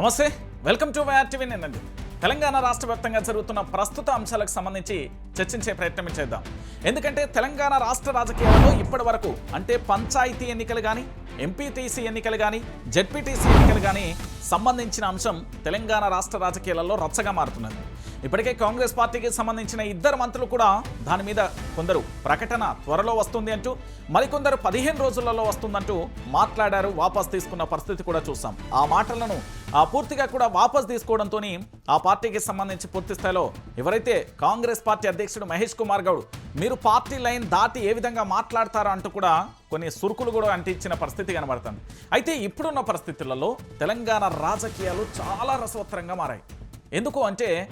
నమస్తే welcome to YRTV నేనండి తెలంగాణ రాష్ట్ర వ్యాప్తంగా జరుగుతున్న ప్రస్తుత అంశాలకు సంబంధించి చర్చించే ప్రయత్నం చేద్దాం. ఎందుకంటే తెలంగాణ రాష్ట్ర రాజకీయాల్లో ఇప్పటి వరకు అంటే పంచాయతీ ఎన్నికలు కానీ ఎంపీటీసీ ఎన్నికలు కానీ జెడ్పీటీసీ ఎన్నికలు కానీ సంబంధించిన అంశం తెలంగాణ రాష్ట్ర రాజకీయాలలో రచ్చగా మారుతున్నది. ఇప్పటికే కాంగ్రెస్ పార్టీకి సంబంధించిన ఇద్దరు మంత్రులు కూడా దాని మీద కొందరు ప్రకటన త్వరలో వస్తుంది అంటూ మరికొందరు పదిహేను రోజులలో వస్తుందంటూ మాట్లాడారు వాపస్ తీసుకున్న పరిస్థితి కూడా చూసాం ఆ మాటలను ఆ పూర్తిగా కూడా వాపస్ తీసుకోవడంతో ఆ పార్టీకి సంబంధించి పూర్తి స్థాయిలో ఎవరైతే కాంగ్రెస్ పార్టీ అధ్యక్షుడు మహేష్ కుమార్ గౌడ్ మీరు పార్టీ లైన్ దాటి ఏ విధంగా మాట్లాడతారో అంటూ కూడా కొన్ని సురుకులు కూడా అంటించిన పరిస్థితి కనబడుతుంది. అయితే ఇప్పుడున్న పరిస్థితులలో తెలంగాణ రాజకీయాలు చాలా రసవత్తరంగా మారాయి. ఎందుకు అంటే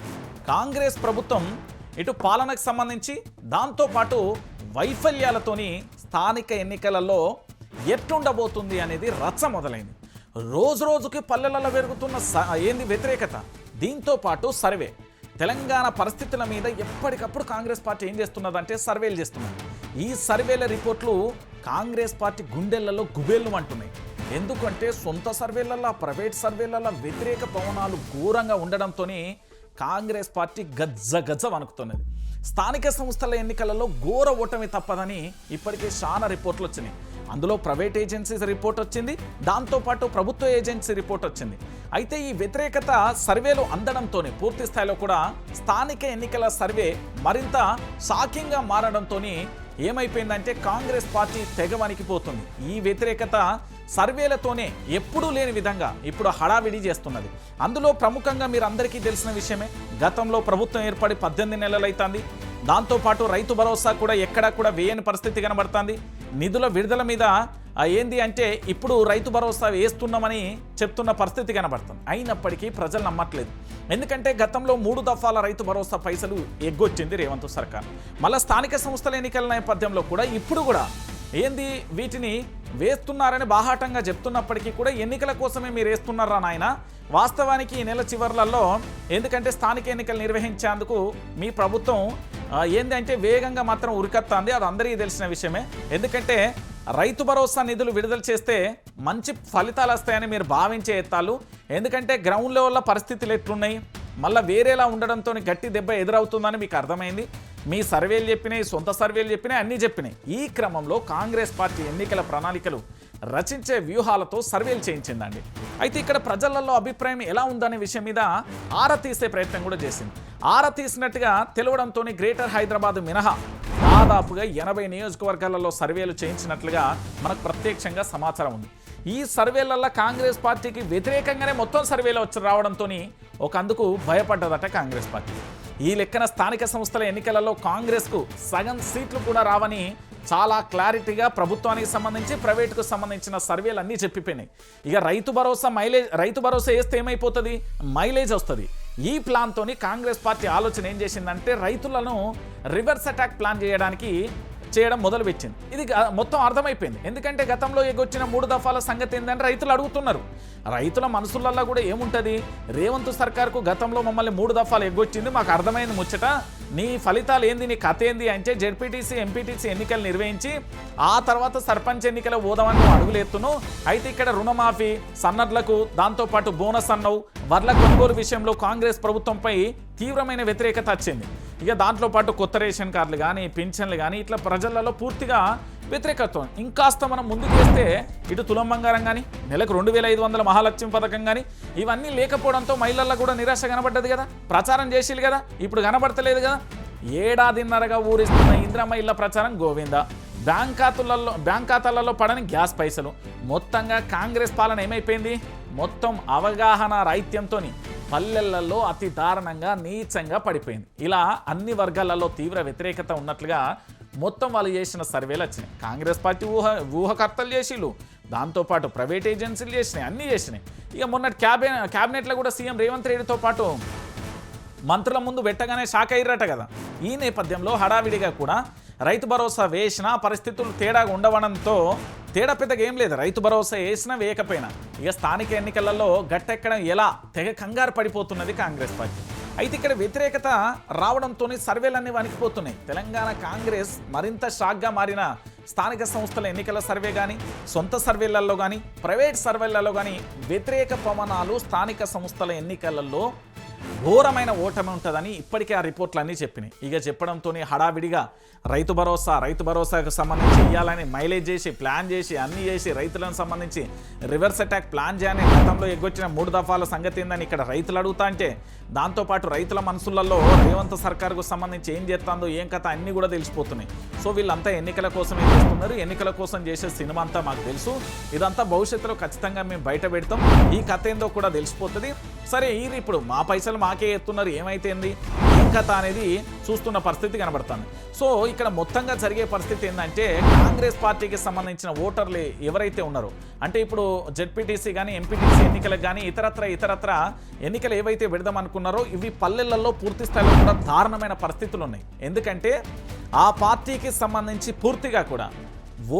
కాంగ్రెస్ ప్రభుత్వం ఇటు పాలనకు సంబంధించి దాంతోపాటు వైఫల్యాలతోని స్థానిక ఎన్నికలలో ఎట్టుండబోతుంది అనేది రచ్చ మొదలైంది. రోజు రోజుకి పల్లెలలో పెరుగుతున్న స- ఏంది వ్యతిరేకత? దీంతో పాటు సర్వే. తెలంగాణ పరిస్థితుల మీద ఎప్పటికప్పుడు కాంగ్రెస్ పార్టీ ఏం చేస్తున్నదంటే సర్వేలు చేస్తున్నారు ఈ సర్వేల రిపోర్ట్లు కాంగ్రెస్ పార్టీ గుండెలలో గుబేళ్ళు అంటున్నాయి. ఎందుకంటే సొంత సర్వేలలో ప్రైవేట్ సర్వేలలో వ్యతిరేక పవనాలు ఘోరంగా ఉండడంతో కాంగ్రెస్ పార్టీ గజ్జ గజ్జ వణుకుతున్నది. స్థానిక సంస్థల ఎన్నికలలో ఘోర ఓటమి తప్పదని ఇప్పటికే చాలా రిపోర్ట్లు వచ్చినాయి. అందులో ప్రైవేట్ ఏజెన్సీస్ రిపోర్ట్ వచ్చింది దాంతోపాటు ప్రభుత్వ ఏజెన్సీ రిపోర్ట్ వచ్చింది. అయితే ఈ వ్యతిరేకత సర్వేలు అందడంతోనే పూర్తి స్థాయిలో కూడా స్థానిక ఎన్నికల సర్వే మరింత షాకింగ్గా మారడంతో ఏమైపోయిందంటే కాంగ్రెస్ పార్టీ తెగ వణికిపోతుంది ఈ వ్యతిరేకత సర్వేలతోనే ఎప్పుడూ లేని విధంగా ఇప్పుడు హడావిడి చేస్తున్నది. అందులో ప్రముఖంగా మీరు అందరికీ తెలిసిన విషయమే గతంలో ప్రభుత్వం ఏర్పడి పద్దెనిమిది నెలలైతుంది. దాంతోపాటు రైతు భరోసా కూడా ఎక్కడా కూడా వేయని పరిస్థితి కనబడుతుంది. నిధుల విడుదల మీద ఏంది అంటే ఇప్పుడు రైతు భరోసా వేస్తున్నామని చెప్తున్న పరిస్థితి కనబడుతుంది. అయినప్పటికీ ప్రజలు నమ్మట్లేదు. ఎందుకంటే గతంలో మూడు దఫాల రైతు భరోసా పైసలు ఎగ్గొచ్చింది రేవంత్ సర్కార్. మళ్ళీ స్థానిక సంస్థల ఎన్నికల నేపథ్యంలో కూడా ఇప్పుడు కూడా ఏంది వీటిని వేస్తున్నారని బాహాటంగా చెప్తున్నప్పటికీ కూడా ఎన్నికల కోసమే మీరు వేస్తున్నారా నాయన? వాస్తవానికి ఈ నెల చివర్లలో ఎందుకంటే స్థానిక ఎన్నికలు నిర్వహించేందుకు మీ ప్రభుత్వం ఏంది అంటే వేగంగా మాత్రం ఉరికత్తాంది. అది అందరికీ తెలిసిన విషయమే. ఎందుకంటే రైతు భరోసా నిధులు విడుదల చేస్తే మంచి ఫలితాలు వస్తాయని మీరు భావించే ఎత్తాలు. ఎందుకంటే గ్రౌండ్ లెవెల్లో పరిస్థితులు ఎట్లున్నాయి? మళ్ళీ వేరేలా ఉండడంతో గట్టి దెబ్బ ఎదురవుతుందని మీకు అర్థమైంది. మీ సర్వేలు చెప్పినాయి సొంత సర్వేలు చెప్పినాయి అన్నీ చెప్పినాయి. ఈ క్రమంలో కాంగ్రెస్ పార్టీ ఎన్నికల ప్రణాళికలు రచించే వ్యూహాలతో సర్వేలు చేయించిందండి. అయితే ఇక్కడ ప్రజలలో అభిప్రాయం ఎలా ఉందనే విషయం మీద ఆరా తీసే ప్రయత్నం కూడా చేసింది. ఆరా తీసినట్టుగా తెలవడంతో గ్రేటర్ హైదరాబాద్ మినహా దాదాపుగా ఎనభై నియోజకవర్గాలలో సర్వేలు చేయించినట్లుగా మనకు ప్రత్యక్షంగా సమాచారం ఉంది. ఈ సర్వేలలో కాంగ్రెస్ పార్టీకి వ్యతిరేకంగానే మొత్తం సర్వేలు వచ్చి రావడంతో ఒక అందుకు భయపడ్డదట కాంగ్రెస్ పార్టీ. ఈ లెక్కన స్థానిక సంస్థల ఎన్నికలలో కాంగ్రెస్కు సగం సీట్లు కూడా రావని చాలా క్లారిటీగా ప్రభుత్వానికి సంబంధించి ప్రైవేట్కు సంబంధించిన సర్వేలు అన్నీ చెప్పిపోయినాయి. ఇక రైతు భరోసా మైలేజ్ రైతు భరోసా వేస్తే ఏమైపోతుంది? మైలేజ్ వస్తుంది. ఈ ప్లాన్తోని కాంగ్రెస్ పార్టీ ఆలోచన ఏం చేసిందంటే రైతులను రివర్స్ అటాక్ ప్లాన్ చేయడానికి చేయడం మొదలుపెట్టింది. ఇది గ- మొత్తం అర్థమైపోయింది. ఎందుకంటే గతంలో ఎగొచ్చిన మూడు దఫాల సంగతి ఏంటంటే రైతులు అడుగుతున్నారు. రైతుల మనసులల్లో కూడా ఏముంటుంది? రేవంత్ సర్కార్కు గతంలో మమ్మల్ని మూడు దఫాలు ఎగ్గొచ్చింది. మాకు అర్థమైంది ముచ్చట. నీ ఫలితాలు ఏంది? నీ కథ ఏంది? అంటే జెడ్పీటీసీ ఎంపీటీసీ ఎన్నికలు నిర్వహించి ఆ తర్వాత సర్పంచ్ ఎన్నికల పోదామని అడుగులేత్తును అయితే ఇక్కడ రుణమాఫీ సన్నడ్లకు దాంతోపాటు బోనస్ అన్నవు. వడ్ల కొనుగోలు విషయంలో కాంగ్రెస్ ప్రభుత్వంపై తీవ్రమైన వ్యతిరేకత వచ్చింది. ఇక దాంట్లో పాటు కొత్త రేషన్ కార్డులు కానీ పింఛన్లు కానీ ఇట్లా ప్రజలలో పూర్తిగా వ్యతిరేకత్వం. ఇంకాస్త మనం ముందుకు వేస్తే ఇటు తులం బంగారం కానీ నెలకు రెండు వేల ఐదు వందల మహాలక్ష్మి పథకం కానీ ఇవన్నీ లేకపోవడంతో మహిళల్లో కూడా నిరాశ కనబడ్డది కదా. ప్రచారం చేసేది కదా. ఇప్పుడు కనబడతలేదు కదా. ఏడాదిన్నరగా ఊరిస్తున్న ఇంద్రమ్మ ఇళ్ళ ప్రచారం గోవింద. బ్యాంక్ ఖాతాలలో బ్యాంక్ ఖాతాలలో పడని గ్యాస్ పైసలు. మొత్తంగా కాంగ్రెస్ పాలన ఏమైపోయింది? మొత్తం అవగాహన రాహిత్యంతో పల్లెలలో అతి దారుణంగా నీచంగా పడిపోయింది. ఇలా అన్ని వర్గాలలో తీవ్ర వ్యతిరేకత ఉన్నట్లుగా మొత్తం వాళ్ళు చేసిన సర్వేలు వచ్చినాయి. కాంగ్రెస్ పార్టీ ఊహ ఊహకర్తలు చేసిళ్ళు. దాంతోపాటు ప్రైవేట్ ఏజెన్సీలు చేసినాయి అన్నీ చేసినాయి. ఇక మొన్నటి క్యాబినె క్యాబినెట్లో కూడా సీఎం రేవంత్ రెడ్డితో పాటు మంత్రుల ముందు పెట్టగానే షాక్ అయ్యారట కదా. ఈ నేపథ్యంలో హడావిడిగా కూడా రైతు భరోసా వేసినా పరిస్థితులు తేడాగా ఉండవడంతో తేడా పెద్దగా ఏం లేదు. రైతు భరోసా వేసినా వేయకపోయినా. ఇక స్థానిక ఎన్నికలలో గట్టెక్కడం ఎలా? తెగ కంగారు పడిపోతున్నది కాంగ్రెస్ పార్టీ. అయితే ఇక్కడ వ్యతిరేకత రావడంతో సర్వేలన్నీ వణికిపోతున్నాయి. తెలంగాణ కాంగ్రెస్ మరింత షాక్గా మారిన స్థానిక సంస్థల ఎన్నికల సర్వే కానీ సొంత సర్వేలలో కానీ ప్రైవేట్ సర్వేలలో కానీ వ్యతిరేక పవనాలు స్థానిక సంస్థల ఎన్నికలలో ఘోరమైన ఓటమి ఉంటుందని ఇప్పటికే ఆ రిపోర్ట్లు అన్నీ చెప్పినాయి. ఇక చెప్పడంతో హడావిడిగా రైతు భరోసా రైతు భరోసాకు సంబంధించి ఇవ్వాలని మైలేజ్ చేసి ప్లాన్ చేసి అన్నీ చేసి రైతులకు సంబంధించి రివర్స్ అటాక్ ప్లాన్ చేయని గతంలో ఎగ్గొచ్చిన మూడు దఫాల సంగతి ఏందని ఇక్కడ రైతులు అడుగుతా అంటే దాంతోపాటు రైతుల మనసులలో రేవంత్ సర్కార్కు సంబంధించి ఏం చేస్తుందో ఏం కథ అన్నీ కూడా తెలిసిపోతున్నాయి. సో వీళ్ళంతా ఎన్నికల కోసమే చేస్తున్నారు? ఎన్నికల కోసం చేసే సినిమా అంతా మాకు తెలుసు. ఇదంతా భవిష్యత్తులో ఖచ్చితంగా మేము బయట పెడతాం. ఈ కథ ఏందో కూడా తెలిసిపోతుంది. సరే ఇది ఇప్పుడు మా పైసలు మాకే ఎత్తున్నారు ఏమైతేంది? కథ అనేది చూస్తున్న పరిస్థితి కనబడుతుంది. సో ఇక్కడ మొత్తంగా జరిగే పరిస్థితి ఏంటంటే కాంగ్రెస్ పార్టీకి సంబంధించిన ఓటర్లు ఎవరైతే ఉన్నారో అంటే ఇప్పుడు జెడ్పీటీసీ కానీ ఎంపీటీసీ ఎన్నికలకు కానీ ఇతరత్ర ఇతరత్ర ఎన్నికలు ఏవైతే పెడదామనుకున్నారో ఇవి పల్లెలలో పూర్తి స్థాయిలో కూడా దారుణమైన పరిస్థితులు ఉన్నాయి. ఎందుకంటే ఆ పార్టీకి సంబంధించి పూర్తిగా కూడా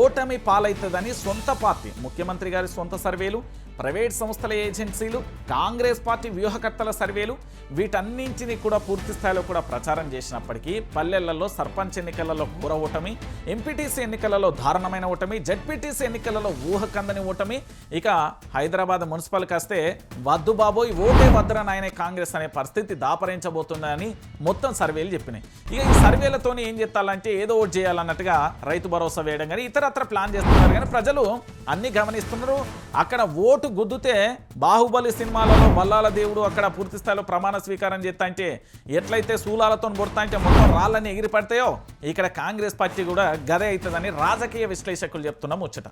ఓటమి పాలవుతుందని సొంత పార్టీ ముఖ్యమంత్రి గారి సొంత సర్వేలు ప్రైవేట్ సంస్థల ఏజెన్సీలు కాంగ్రెస్ పార్టీ వ్యూహకర్తల సర్వేలు వీటన్నింటిని కూడా పూర్తి స్థాయిలో కూడా ప్రచారం చేసినప్పటికీ పల్లెలలో సర్పంచ్ ఎన్నికలలో ఘోర ఓటమి ఎంపీటీసీ ఎన్నికలలో దారుణమైన ఓటమి జడ్పీటీసీ ఎన్నికలలో ఊహకందని ఓటమి ఇక హైదరాబాద్ మున్సిపల్ కాస్తే వద్దు బాబోయ్ ఓటే వద్దరా నాయనే కాంగ్రెస్ అనే పరిస్థితి దాపరించబోతుందని మొత్తం సర్వేలు చెప్పినాయి. ఇక ఈ సర్వేలతోనే ఏం చేస్తాలంటే ఏదో ఒకటి చేయాలన్నట్టుగా రైతు భరోసా వేయడం కానీ ఇతరత్ర ప్లాన్ చేస్తున్నారు కానీ ప్రజలు అన్ని గమనిస్తున్నారు. అక్కడ ఓటు గుద్దుతే బాహుబలి సినిమాలలో మల్లాల దేవుడు అక్కడ పూర్తి స్థాయిలో ప్రమాణ స్వీకారం చేస్తా అంటే ఎట్లయితే శూలాలతో కొడతా అంటే మొత్తం రాళ్ళని ఎగిరిపడతాయో ఇక్కడ కాంగ్రెస్ పార్టీ కూడా గదే అవుతుందని రాజకీయ విశ్లేషకులు చెప్తున్న ముచ్చట.